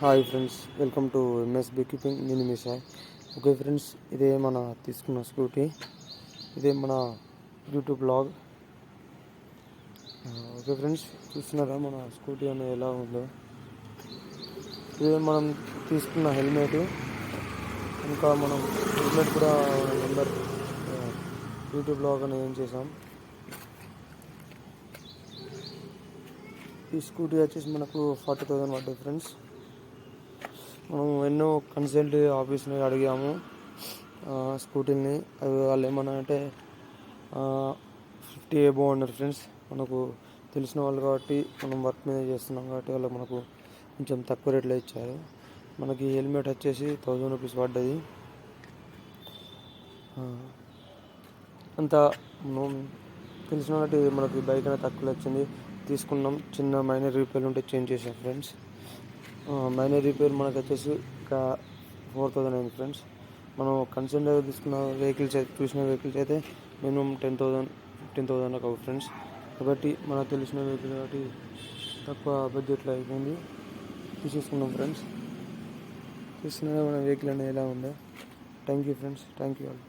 Hi friends welcome to MS bee keeping నేను మీ Sai. Okay friends ఇదే మన తీసుకున్న స్కూటీ ఇదే మన యూట్యూబ్ బ్లాగ్ ఓకే ఫ్రెండ్స్ చూస్తున్నారా మన స్కూటీ అనేది ఎలా ఉందో? ఇదే మనం తీసుకున్న హెల్మెట్ ఇంకా మనం హెల్మెట్ కూడా నెంబర్ యూట్యూబ్ బ్లాగ్ అనేది ఏం చేసాం? ఈ స్కూటీ వచ్చేసి మనకు ఫార్టీ థౌసండ్ పడ్డాయి ఫ్రెండ్స్ మనం ఎన్నో కన్సల్ట్ ఆఫీస్ని అడిగాము స్కూటీని అవి వాళ్ళు ఏమన్నా అంటే ఫిఫ్టీ ఏ అన్నారు ఫ్రెండ్స్ మనకు తెలిసిన వాళ్ళు కాబట్టి మనం వర్క్ మీద చేస్తున్నాం కాబట్టి వాళ్ళు మనకు కొంచెం తక్కువ రేట్లో ఇచ్చారు. మనకి హెల్మెట్ వచ్చేసి థౌజండ్ రూపీస్ పడ్డది. అంతా తెలిసిన వాళ్ళకి మనకి బైక్ అనేది తక్కువ వచ్చింది. తీసుకున్నాం. చిన్న మైనర్ రిపేర్లు ఉంటే చేంజ్ చేసాం ఫ్రెండ్స్ మైనర్ రిపేర్ మనకు వచ్చేసి ఒక ఫోర్ థౌజండ్ అయింది ఫ్రెండ్స్ మనం కన్సెండర్ తీసుకున్న వెహికల్స్ అయితే చూసిన వెహికల్స్ అయితే minimum ten thousand fifteen thousand అవు ఫ్రెండ్స్ కాబట్టి మనకు తెలిసిన వెహికల్ కాబట్టి తక్కువ బడ్జెట్లో అయిపోయింది. తీసేసుకున్నాం ఫ్రెండ్స్ తీసుకున్న మన వెహికల్ అనేది ఎలా ఉందో. Thank you friends thank you all